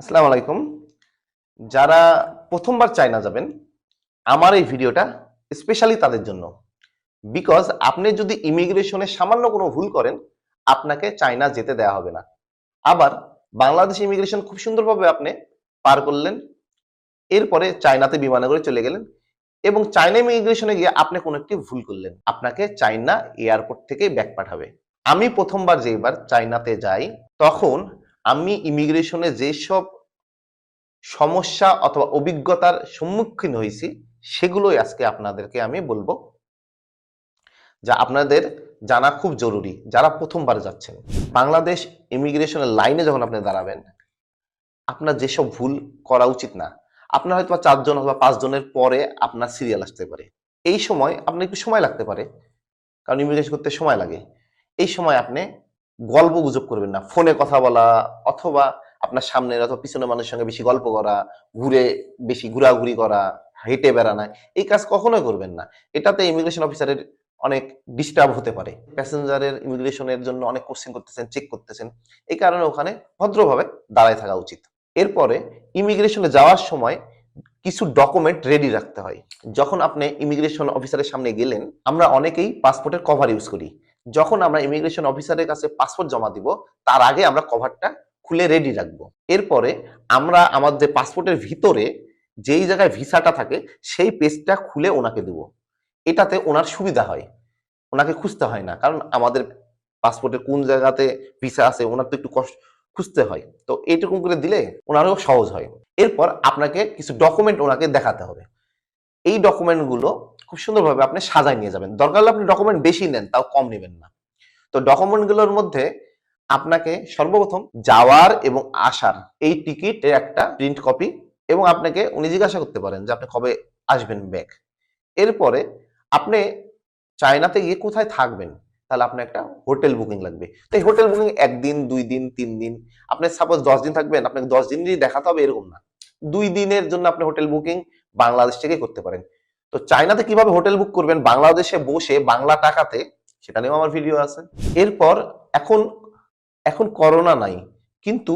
আসসালামু আলাইকুম। যারা প্রথমবার চায়না যাবেন, আমার এই ভিডিওটা স্পেশালি তাদের জন্য। বিকজ আপনি যদি ইমিগ্রেশনে সামান্য কোনো ভুল করেন, আপনাকে চায়না যেতে দেওয়া হবে না। আবার বাংলাদেশ ইমিগ্রেশন খুব সুন্দরভাবে আপনি পার করলেন, এরপরে চায়নাতে বিমানে করে চলে গেলেন এবং চায়না ইমিগ্রেশনে গিয়ে আপনি কোনো একটি ভুল করলেন। আপনাকে চায়না এয়ারপোর্ট থেকে ব্যাক পাঠাবে। আমি প্রথমবার যেবার চায়নাতে যাই, তখন আমি ইমিগ্রেশনে যেসব সমস্যা অথবা অভিজ্ঞতার সম্মুখীন হয়েছি, সেগুলোই আজকে আপনাদেরকে আমি বলব। যা আপনাদের জানা খুব জরুরি, যারা প্রথমবার যাচ্ছেন। বাংলাদেশ ইমিগ্রেশনের লাইনে যখন আপনি দাঁড়াবেন, আপনার যেসব ভুল করা উচিত না, আপনার হয়তো চারজন অথবা পাঁচজনের পরে আপনার সিরিয়াল আসতে পারে। এই সময় আপনার একটু সময় লাগতে পারে, কারণ ইমিগ্রেশন করতে সময় লাগে। এই সময় আপনি গল্প গুজব করবেন না। ফোনে কথা বলা অথবা আপনার সামনের অথবা পিছনের মানুষের সঙ্গে বেশি গল্প করা, ঘুরে বেশি ঘোরাঘুরি করা, হেঁটে বেড়ানো, এই কাজ কখনোই করবেন না। এটাতে ইমিগ্রেশন অফিসারের অনেক ডিস্টার্ব হতে পারে। প্যাসেঞ্জারের ইমিগ্রেশনের জন্য অনেক কোশ্চেন করতেছেন চেক করতেছেন। এই কারণে ওখানে ভদ্রভাবে দাঁড়ায় থাকা উচিত। এরপরে ইমিগ্রেশনে যাওয়ার সময় কিছু ডকুমেন্ট রেডি রাখতে হয়। যখন আপনি ইমিগ্রেশন অফিসারের সামনে গেলেন, আমরা অনেকেই পাসপোর্টের কভার ইউজ করি। যখন আমরা ইমিগ্রেশন অফিসারের কাছে পাসপোর্ট জমা দিব, তার আগে আমরা কভারটা খুলে রেডি রাখব। এরপরে আমরা আমাদের পাসপোর্টের ভিতরে যেই জায়গায় ভিসাটা থাকে, সেই পেজটা খুলে ওনাকে দেব। এটাতে ওনার সুবিধা হয়। ওনাকে খুঁজতে হয় না, কারণ আমাদের পাসপোর্টের কোন জায়গাতে ভিসা আছে, ওনার তো একটু কষ্ট খুঁজতে হয়। তো এইটুকু করে দিলে ওনারও সহজ হয়। এরপর আপনাকে কিছু ডকুমেন্ট ওনাকে দেখাতে হবে। এই ডকুমেন্টগুলো খুব সুন্দরভাবে আপনি সাজায় নিয়ে যাবেন। দরকার হলে আপনি ডকুমেন্ট বেশি নেন, তাও কম নেবেন না। তো ডকুমেন্টগুলোর মধ্যে আপনাকে সর্বপ্রথম যাওয়ার এবং আসার এই টিকিটের একটা প্রিন্ট কপি এবং আপনাকে উনি জিজ্ঞাসা করতে পারেন যে আপনি কবে আসবেন ব্যাক এরপরে আপনি চায়নাতে গিয়ে কোথায় থাকবেন? তাহলে আপনার একটা হোটেল বুকিং লাগবে। তো এই হোটেল বুকিং একদিন, দুই দিন, তিন দিন, আপনি সাপোজ দশ দিন থাকবেন, আপনাকে দশ দিনই দেখাতে হবে এরকম না। দুই দিনের জন্য আপনি হোটেল বুকিং বাংলাদেশ থেকে করতে পারেন। তো চায়নাতে কীভাবে হোটেল বুক করবেন? বাংলাদেশে বসে বাংলা টাকাতে, সেটা নিয়েও আমার ভিডিও আছে। এরপর এখন এখন করোনা নাই, কিন্তু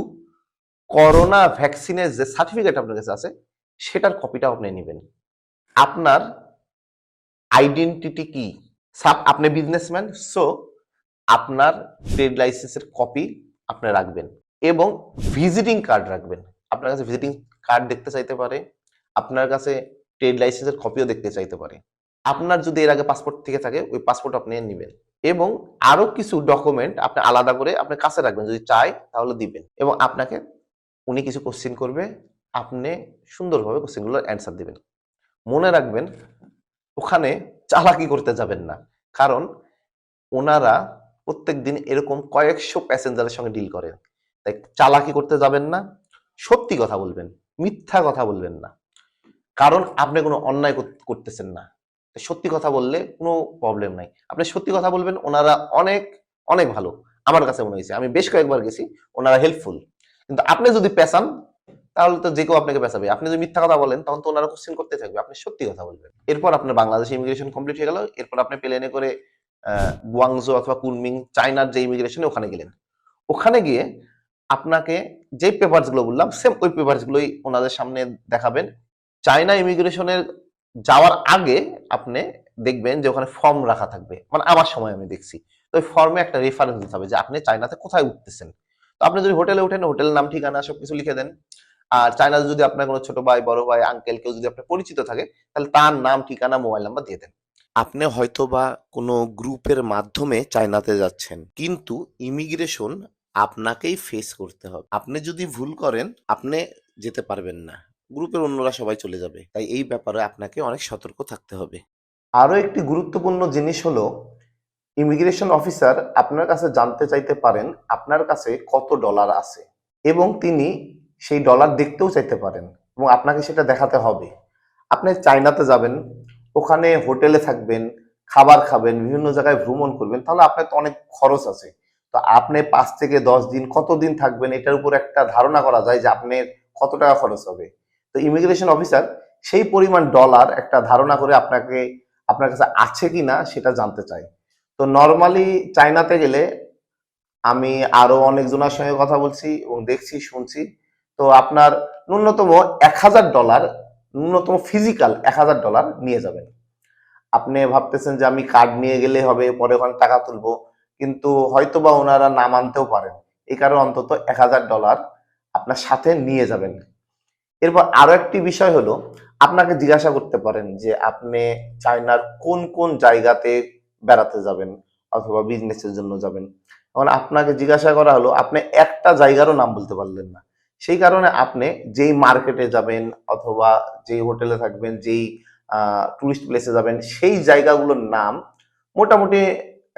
করোনা ভ্যাকসিনের যে সার্টিফিকেট আপনার কাছে আছে, সেটার কপিটাও আপনি নেবেন। আপনার আইডেন্টিটি কি? আপনি বিজনেসম্যান সো আপনার ট্রেড লাইসেন্সের কপি আপনি রাখবেন এবং ভিজিটিং কার্ড রাখবেন। আপনার কাছে ভিজিটিং কার্ড দেখতে চাইতে পারে, আপনার কাছে ট্রেড লাইসেন্সের কপিও দেখতে চাইতে পারে। আপনার যদি এর আগে পাসপোর্ট থেকে থাকে, ওই পাসপোর্ট আপনি নেবেন এবং আরও কিছু ডকুমেন্ট আপনি আলাদা করে আপনি কাছে রাখবেন, যদি চাই তাহলে দিবেন এবং আপনাকে, উনি কিছু কোশ্চেন করবে, আপনি সুন্দরভাবে কোশ্চেনগুলোর অ্যান্সার দিবেন। মনে রাখবেন, ওখানে চালাকি করতে যাবেন না, কারণ ওনারা প্রত্যেক দিন এরকম কয়েকশো প্যাসেঞ্জারের সঙ্গে ডিল করেন। তাই চালাকি করতে যাবেন না, সত্যি কথা বলবেন। মিথ্যা কথা বলবেন না। কারণ আপনি কোনো অন্যায় করতেছেন না। সত্যি কথা বললে কোনো প্রবলেম নাই। আপনি সত্যি কথা বলবেন, ওনারা অনেক অনেক ভালো। আমার কাছে মনে হয়েছে, আমি বেশ কয়েকবার গেছি, ওনারা হেল্পফুল কিন্তু আপনি যদি পেশান তাহলে তো যে কেউ আপনাকে পেশাবে আপনি যদি মিথ্যা কথা বলেন, তখন তো ওনারা কোশ্চেন করতে থাকবে। আপনি সত্যি কথা বলবেন। এরপর আপনার বাংলাদেশ ইমিগ্রেশন কমপ্লিট হয়ে গেল। এরপর আপনি প্লেনে করে গুয়াংজো অথবা কুনমিং চায়নার যে ইমিগ্রেশনে ওখানে গেলেন। ওখানে গিয়ে আপনাকে যে পেপারসগুলো বললাম সেম ওই পেপারস গুলোই ওনাদের সামনে দেখাবেন। চায়না ইমিগ্রেশনের যাওয়ার আগে আপনি দেখবেন যে ওখানে ফর্ম রাখা থাকবে। মানে আমার সময় আমি দেখছি। তো ওই ফর্মে একটা রেফারেন্স দিতে হবে যে আপনি চায়নাতে কোথায় উঠতেছেন? তো আপনি যদি হোটেলে উঠেন হোটেলের নাম, ঠিকানা, সবকিছু লিখে দেন। আর চায়নাতে যদি আপনার কোনো ছোট ভাই, বড় ভাই আঙ্কেল কেউ যদি আপনার পরিচিত থাকে, তাহলে তার নাম, ঠিকানা মোবাইল নাম্বার দিয়ে দেন। আপনি হয়তোবা কোনো গ্রুপের মাধ্যমে চায়নাতে যাচ্ছেন, কিন্তু ইমিগ্রেশন আপনাকেই ফেস করতে হবে। আপনি যদি ভুল করেন, আপনি যেতে পারবেন না। গ্রুপের অন্যরা সবাই চলে যাবে। তাই এই ব্যাপারে আপনাকে অনেক সতর্ক থাকতে হবে। আরও একটি গুরুত্বপূর্ণ জিনিস হলো ইমিগ্রেশন অফিসার আপনার কাছে জানতে চাইতে পারেন আপনার কাছে কত ডলার আছে এবং তিনি সেই ডলার দেখতেও চাইতে পারেন এবং আপনাকে সেটা দেখাতে হবে। আপনি চায়নাতে যাবেন, ওখানে হোটেলে থাকবেন, খাবার খাবেন, বিভিন্ন জায়গায় ভ্রমণ করবেন, তাহলে আপনার তো অনেক খরচ আছে। তো আপনি পাঁচ থেকে দশ দিন কতদিন থাকবেন, এটার উপর একটা ধারণা করা যায় যে আপনার কত টাকা খরচ হবে। তো ইমিগ্রেশন অফিসার সেই পরিমাণ ডলার একটা ধারণা করে আপনাকে, আপনার কাছে আছে কি না সেটা জানতে চাই তো নর্মালি চায়নাতে গেলে আমি আরও অনেকজনের সঙ্গে কথা বলছি এবং দেখছি, শুনছি। তো আপনার ন্যূনতম এক হাজার ডলার ন্যূনতম ফিজিক্যাল এক হাজার ডলার নিয়ে যাবেন। আপনি ভাবতেছেন যে আমি কার্ড নিয়ে গেলে হবে, পরে ওখানে টাকা তুলবো। কিন্তু হয়তোবা ওনারা না মানতেও পারেন। এই কারণে অন্তত এক হাজার ডলার আপনার সাথে নিয়ে যাবেন। এরপর আরও একটি বিষয় হলো, আপনাকে জিজ্ঞাসা করতে পারেন যে আপনি চায়নার কোন কোন জায়গাতে বেড়াতে যাবেন অথবা বিজনেসের জন্য যাবেন। এখন আপনাকে জিজ্ঞাসা করা হলো, আপনি একটা জায়গারও নাম বলতে পারলেন না। সেই কারণে আপনি যেই মার্কেটে যাবেন অথবা যেই হোটেলে থাকবেন, যেই টুরিস্ট প্লেসে যাবেন, সেই জায়গাগুলোর নাম মোটামুটি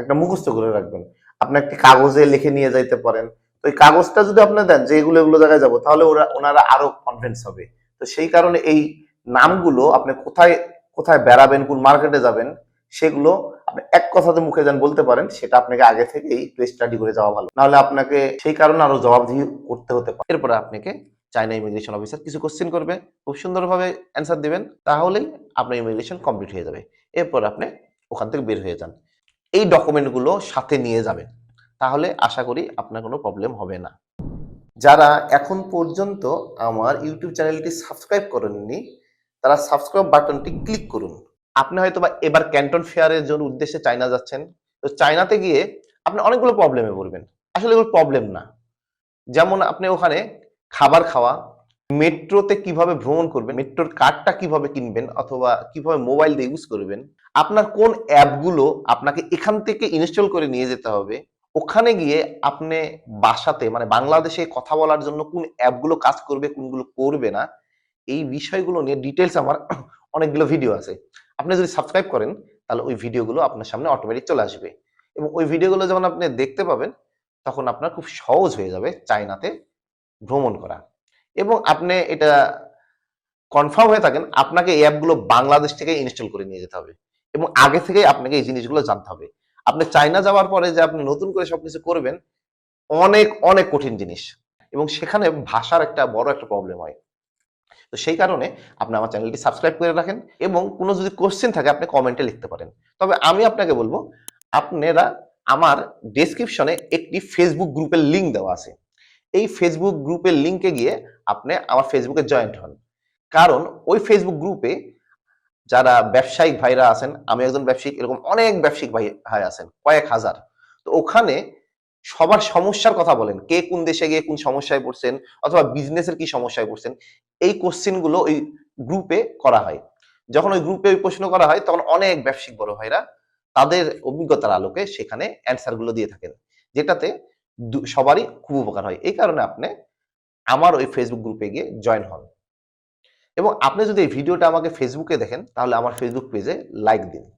একটা মুখস্থ করে রাখবেন। আপনি একটি কাগজে লিখে নিয়ে যাইতে পারেন। তো এই কাগজটা যদি আপনি দেন যে এগুলো এগুলো জায়গায় যাব, তাহলে ওরা, ওনারা আরও কনভিন্স হবে। তো সেই কারণে এই নামগুলো আপনি কোথায় কোথায় বেড়াবেন, কোন মার্কেটে যাবেন, সেগুলো আপনি এক কথাতে মুখে যান বলতে পারেন, সেটা আপনাকে আগে থেকেই একটু স্টাডি করে যাওয়া ভালো। নাহলে আপনাকে সেই কারণে আরও জবাবদিহি করতে হতে পারে। এরপরে আপনাকে চাইনা ইমিগ্রেশন অফিসার কিছু কোশ্চেন করবে। খুব সুন্দরভাবে অ্যান্সার দিবেন, তাহলেই আপনার ইমিগ্রেশন কমপ্লিট হয়ে যাবে। এরপর আপনি ওখান থেকে বের হয়ে যান। এই ডকুমেন্টগুলো সাথে নিয়ে যাবেন। তাহলে আশা করি আপনার কোনো প্রবলেম হবে না। যারা এখন পর্যন্ত আমার ইউটিউব চ্যানেলটি সাবস্ক্রাইব করেননি, তারা সাবস্ক্রাইব বাটনটি ক্লিক করুন। আপনি হয়তো বা এবার ক্যান্টন ফেয়ারের জন্য উদ্দেশ্যে চায়না যাচ্ছেন। তো চায়নাতে গিয়ে আপনি অনেকগুলো প্রবলেমে পড়বেন। আসলে এগুলো প্রবলেম না। যেমন আপনি ওখানে খাবার খাওয়া মেট্রোতে কীভাবে ভ্রমণ করবেন, মেট্রোর কার্ডটা কীভাবে কিনবেন অথবা কীভাবে মোবাইল দিয়ে ইউজ করবেন, আপনার কোন অ্যাপগুলো আপনাকে এখান থেকে ইনস্টল করে নিয়ে যেতে হবে, ওখানে গিয়ে আপনি বাসাতে মানে বাংলাদেশে কথা বলার জন্য কোন অ্যাপগুলো কাজ করবে, কোনগুলো করবে না, এই বিষয়গুলো নিয়ে ডিটেলস আমার অনেকগুলো ভিডিও আছে। আপনি যদি সাবস্ক্রাইব করেন, তাহলে ওই ভিডিওগুলো আপনার সামনে অটোমেটিক চলে আসবে এবং ওই ভিডিওগুলো যখন আপনি দেখতে পাবেন, তখন আপনার খুব সহজ হয়ে যাবে চায়নাতে ভ্রমণ করা। এবং আপনি এটা কনফার্ম হয়ে থাকেন, আপনাকে এই অ্যাপগুলো বাংলাদেশ থেকে ইনস্টল করে নিয়ে যেতে হবে এবং আগে থেকেই আপনাকে এই জিনিসগুলো জানতে হবে। আপনি চায়না যাওয়ার পরে যে আপনি নতুন করে সবকিছু করবেন, অনেক অনেক কঠিন জিনিস এবং সেখানে ভাষার একটা বড় একটা প্রবলেম হয়। তো সেই কারণে আপনি আমার চ্যানেলটি সাবস্ক্রাইব করে রাখেন এবং কোনো যদি কোশ্চেন থাকে, আপনি কমেন্টে লিখতে পারেন। তবে আমি আপনাকে বলব, আপনারা আমার ডেসক্রিপশনে একটি ফেসবুক গ্রুপের লিংক দেওয়া আছে। এই ফেসবুক গ্রুপের লিংকে গিয়ে আপনি আমার ফেসবুকে জয়েন্ট হন। কারণ ওই ফেসবুক গ্রুপে যারা ব্যবসায়িক ভাইরা আছেন, আমি একজন ব্যবসায়িক, এরকম অনেক ব্যবসায়িক ভাই ভাই আছেন, কয়েক হাজার। তো ওখানে সবার সমস্যার কথা বলেন, কে কোন দেশে গিয়ে কোন সমস্যায় পড়ছেন অথবা বিজনেসের কি সমস্যায় পড়ছেন, এই কোশ্চেনগুলো ওই গ্রুপে করা হয়। যখন ওই গ্রুপে ওই প্রশ্ন করা হয়, তখন অনেক ব্যবসায়িক বড় ভাইরা তাদের অভিজ্ঞতার আলোকে সেখানে অ্যান্সারগুলো দিয়ে থাকেন, যেটাতে সবারই খুব উপকার হয়। এই কারণে আপনি আমার ওই ফেসবুক গ্রুপে গিয়ে জয়েন হন। এবং আপনি যদি এই ভিডিওটা আমাকে ফেসবুকে দেখেন, তাহলে আমার ফেসবুক পেজে লাইক দিন।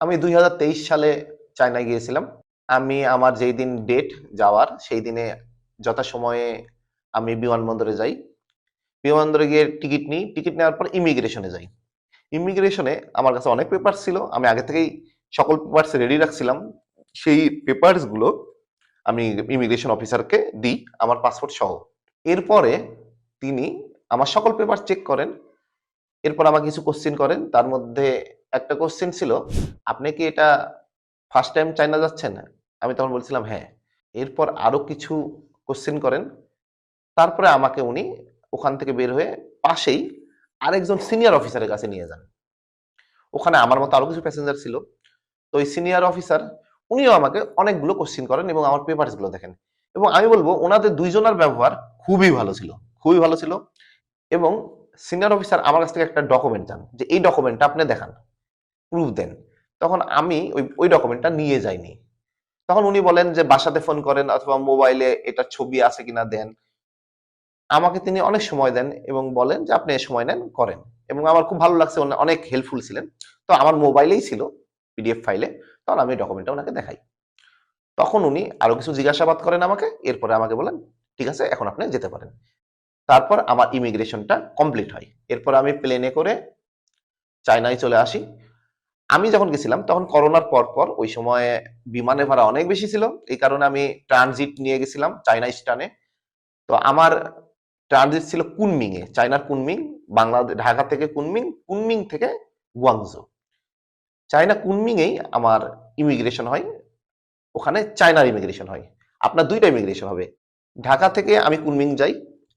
আমি দুই হাজার তেইশ সালে চায়না গিয়েছিলাম। আমি আমার যেই দিন ডেট যাওয়ার, সেই দিনে যথাসময়ে আমি বিমানবন্দরে যাই। বিমানবন্দরে গিয়ে টিকিট নিই। টিকিট নেওয়ার পর ইমিগ্রেশনে যাই। ইমিগ্রেশনে আমার কাছে অনেক পেপার ছিল। আমি আগে থেকেই সকল পেপার্স রেডি রাখছিলাম। সেই পেপারসগুলো আমি ইমিগ্রেশন অফিসারকে দিই, আমার পাসপোর্ট সহ। এরপরে তিনি আমার সকল পেপার চেক করেন, এরপর আমাকে কিছু কোশ্চেন করেন, তার মধ্যে একটা কোশ্চেন ছিল, আপনি কি এটা ফার্স্ট টাইম চায়না যাচ্ছেন? আমি তখন বলছিলাম হ্যাঁ। এরপর আরও কিছু কোশ্চেন করেন, তারপরে আমাকে উনি ওখান থেকে বের হয়ে পাশেই আরেকজন সিনিয়র অফিসারের কাছে নিয়ে যান। ওখানে আমার মতো আরও কিছু প্যাসেঞ্জার ছিল। তো ওই সিনিয়র অফিসার উনিও আমাকে অনেকগুলো কোশ্চেন করেন এবং আমার পেপারসগুলো দেখেন। এবং আমি বলব ওনাদের দুইজনের ব্যবহার খুবই ভালো ছিল, খুবই ভালো ছিল। এবং সিনিয়র অফিসার আমার কাছ থেকে একটা ডকুমেন্ট চান, যে এই ডকুমেন্টটা আপনি দেখান প্রুফ দেন। তখন আমি ওই ওই ডকুমেন্টটা নিয়ে যাইনি। তখন উনি বলেন যে বাসাতে ফোন করেন অথবা মোবাইলে এটা ছবি আছে কিনা দেন। আমাকে তিনি অনেক সময় দেন এবং বলেন যে আপনি সময় নেন, করেন। এবং আমার খুব ভালো লাগছে অনেক হেল্পফুল ছিলেন। তো আমার মোবাইলেই ছিল পিডিএফ ফাইলে তখন আমি ডকুমেন্টটা ওনাকে দেখাই। তখন উনি আরও কিছু জিজ্ঞাসাবাদ করেন আমাকে, এরপরে আমাকে বলেন, ঠিক আছে, এখন আপনি যেতে পারেন। তারপর আমার ইমিগ্রেশনটা কমপ্লিট হয়। এরপর আমি প্লেনে করে চায়নায় চলে আসি। আমি যখন গেছিলাম, তখন করোনার পর পর ওই সময়ে বিমানে ভাড়া অনেক বেশি ছিল। এই কারণে আমি ট্রানজিট নিয়ে গেছিলাম চায়না স্টানে তো আমার ট্রানজিট ছিল কুনমিং এ। চায়নার কুনমিং, বাংলাদেশ, ঢাকা থেকে কুনমিং কুনমিং থেকে গুয়াংজো চায়না কুনমিং এই আমার ইমিগ্রেশন হয়। ওখানে চায়নার ইমিগ্রেশন হয়। আপনার দুইটা ইমিগ্রেশন হবে। ঢাকা থেকে আমি কুনমিং যাই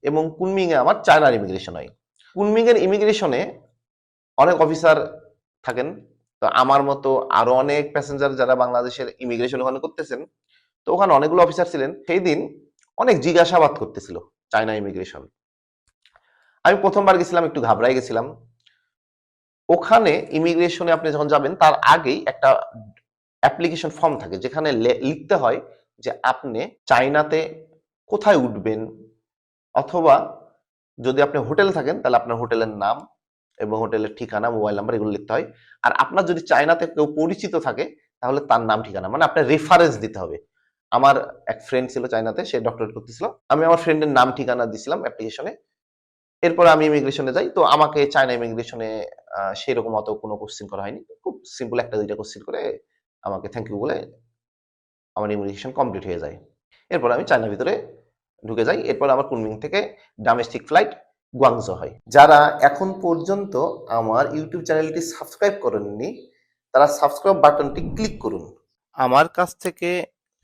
এবং কুনমিং এ আমার চায়নার ইমিগ্রেশন হয়। কুনমিং এর ইমিগ্রেশনে অনেক অফিসার থাকেন। তো আমার মতো আরও অনেক প্যাসেঞ্জার যারা বাংলাদেশের ইমিগ্রেশন ওখানে করতেছেন, তো ওখানে অনেকগুলো অফিসার ছিলেন। সেই দিন অনেক জিজ্ঞাসাবাদ করতেছিল চায়না ইমিগ্রেশন আমি প্রথমবার গেছিলাম, একটু ঘাবড়াই গেছিলাম। ওখানে ইমিগ্রেশনে আপনি যখন যাবেন, তার আগেই একটা অ্যাপ্লিকেশন ফর্ম থাকে, যেখানে লিখতে হয় যে আপনি চায়নাতে কোথায় উঠবেন? অথবা যদি আপনি হোটেল থাকেন, তাহলে আপনার হোটেলের নাম এবং হোটেলের ঠিকানা, মোবাইল নাম্বার এগুলো লিখতে হয়। আর আপনার যদি চায়নাতে কেউ পরিচিত থাকে, তাহলে তার নাম, ঠিকানা মানে আপনার রেফারেন্স দিতে হবে। আমার এক ফ্রেন্ড ছিল চায়নাতে, সে ডক্টরেট করতেছিল। আমি আমার ফ্রেন্ডের নাম, ঠিকানা দিছিলাম অ্যাপ্লিকেশনে এরপর আমি ইমিগ্রেশনে যাই, তো আমাকে চায়না ইমিগ্রেশনে সেরকম অত কোনো কোশ্চেন করা হয়নি। খুব সিম্পল একটা দুইটা কোশ্চেন করে আমাকে থ্যাংক ইউ বলে আমার ইমিগ্রেশন কমপ্লিট হয়ে যায়। এরপর আমি চায়নার ভিতরে ঢুকে যাই। এরপর আমার কুনমিং থেকে ডোমেস্টিক ফ্লাইট গুয়াংজো হয়। যারা এখন পর্যন্ত আমার ইউটিউব চ্যানেলটি সাবস্ক্রাইব করেননি, তারা সাবস্ক্রাইব বাটনটি ক্লিক করুন। আমার কাছ থেকে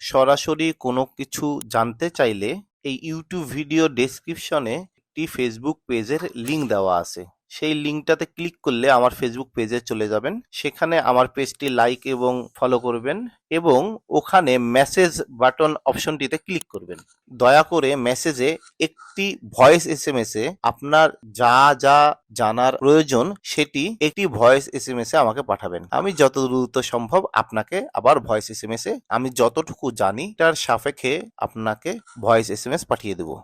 সরাসরি কোনো কিছু জানতে চাইলে এই ইউটিউব ভিডিও ডেসক্রিপশনে একটি ফেসবুক পেজের লিংক দেওয়া আছে। সেই লিঙ্কটাতে ক্লিক করলে আমার ফেসবুক পেজে চলে যাবেন। সেখানে আমার পেজটি লাইক এবং ফলো করবেন এবং ওখানে মেসেজ বাটন অপশনটিতে ক্লিক করবেন। দয়া করে মেসেজে একটি ভয়েস এস এম এস এ আপনার যা যা জানার প্রয়োজন সেটি একটি ভয়েস এস এম এস এ আমাকে পাঠাবেন। আমি যত দ্রুত সম্ভব আপনাকে আবার ভয়েস এস এম এস এ আমি যতটুকু জানি তার সাপেক্ষে আপনাকে ভয়েস এস এম এস পাঠিয়ে দেবো।